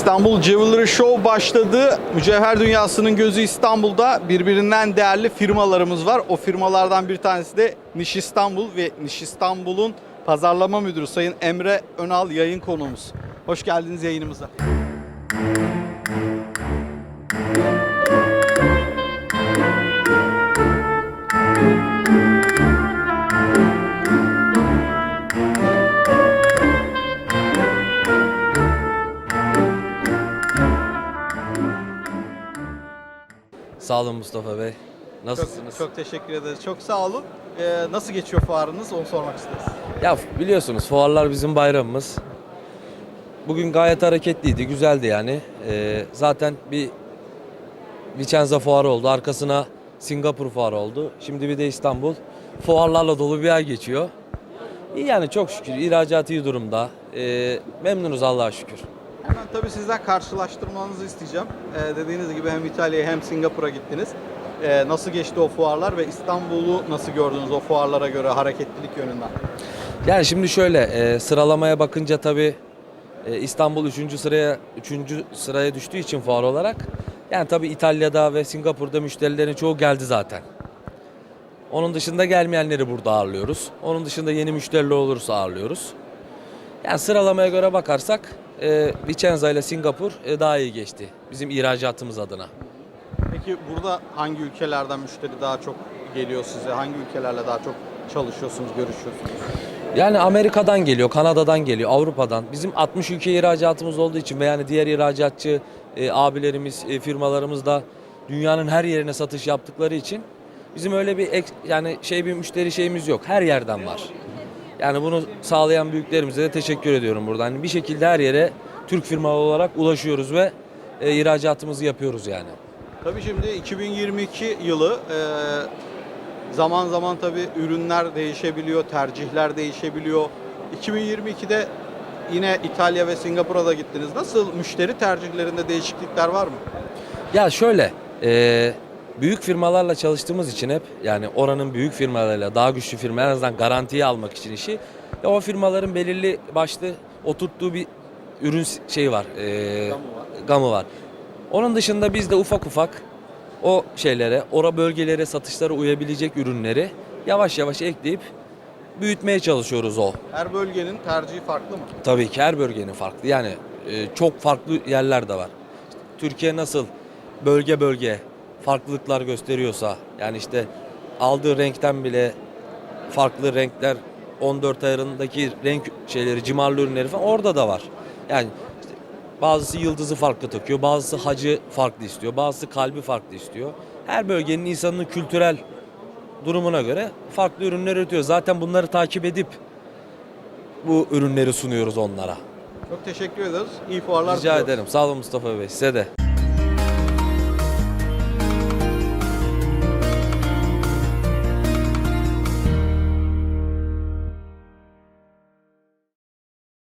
İstanbul Jewelry Show başladı. Mücevher dünyasının gözü İstanbul'da. Birbirinden değerli firmalarımız var. O firmalardan bir tanesi de Niş İstanbul ve Niş İstanbul'un pazarlama müdürü Sayın Emre Önal yayın konuğumuz. Hoş geldiniz yayınımıza. Sağ olun Mustafa Bey. Nasılsınız? Çok, çok teşekkür ederiz. Çok sağ olun. Ee, nasıl geçiyor fuarınız onu sormak isteriz. Ya biliyorsunuz fuarlar bizim bayramımız. Bugün gayet hareketliydi, güzeldi yani. Ee, zaten bir Vicenza fuarı oldu, arkasına Singapur fuarı oldu. Şimdi bir de İstanbul. Fuarlarla dolu bir ay geçiyor. İyi yani çok şükür. İhracat iyi durumda. Ee, memnunuz Allah'a şükür. Hemen tabii sizden karşılaştırmanızı isteyeceğim. Ee, dediğiniz gibi hem İtalya'ya hem Singapur'a gittiniz. Ee, nasıl geçti o fuarlar ve İstanbul'u nasıl gördünüz o fuarlara göre hareketlilik yönünden? Yani şimdi şöyle e, sıralamaya bakınca tabii e, İstanbul 3. sıraya 3. sıraya düştüğü için fuar olarak yani tabii İtalya'da ve Singapur'da müşterilerin çoğu geldi zaten. Onun dışında gelmeyenleri burada ağırlıyoruz. Onun dışında yeni müşteriler olursa ağırlıyoruz. Yani sıralamaya göre bakarsak e, Vicenza ile Singapur e, daha iyi geçti bizim ihracatımız adına. Peki burada hangi ülkelerden müşteri daha çok geliyor size? Hangi ülkelerle daha çok çalışıyorsunuz, görüşüyorsunuz? Yani Amerika'dan geliyor, Kanada'dan geliyor, Avrupa'dan. Bizim 60 ülke ihracatımız olduğu için ve yani diğer ihracatçı e, abilerimiz, e, firmalarımız da dünyanın her yerine satış yaptıkları için bizim öyle bir ek, yani şey bir müşteri şeyimiz yok. Her yerden var. Yani bunu sağlayan büyüklerimize de teşekkür ediyorum burada. Hani bir şekilde her yere Türk firma olarak ulaşıyoruz ve e, ihracatımızı yapıyoruz yani. Tabii şimdi 2022 yılı e, zaman zaman tabii ürünler değişebiliyor, tercihler değişebiliyor. 2022'de yine İtalya ve Singapur'a da gittiniz. Nasıl müşteri tercihlerinde değişiklikler var mı? Ya şöyle, e, büyük firmalarla çalıştığımız için hep yani oranın büyük firmalarıyla daha güçlü firmalar en azından garantiye almak için işi. Ya o firmaların belirli başlı oturttuğu bir ürün şey var, e, Gamı var. gamı var. Onun dışında biz de ufak ufak o şeylere, ora bölgelere, satışlara uyabilecek ürünleri yavaş yavaş ekleyip büyütmeye çalışıyoruz o. Her bölgenin tercihi farklı mı? Tabii ki her bölgenin farklı. Yani e, çok farklı yerler de var. Türkiye nasıl bölge bölge farklılıklar gösteriyorsa yani işte aldığı renkten bile farklı renkler 14 ayarındaki renk şeyleri cimarlı ürünleri falan orada da var. Yani işte bazısı yıldızı farklı takıyor, bazısı hacı farklı istiyor, bazısı kalbi farklı istiyor. Her bölgenin insanın kültürel durumuna göre farklı ürünler üretiyor. Zaten bunları takip edip bu ürünleri sunuyoruz onlara. Çok teşekkür ederiz. İyi fuarlar Rica diliyoruz. ederim. Sağ olun Mustafa Bey. Size de.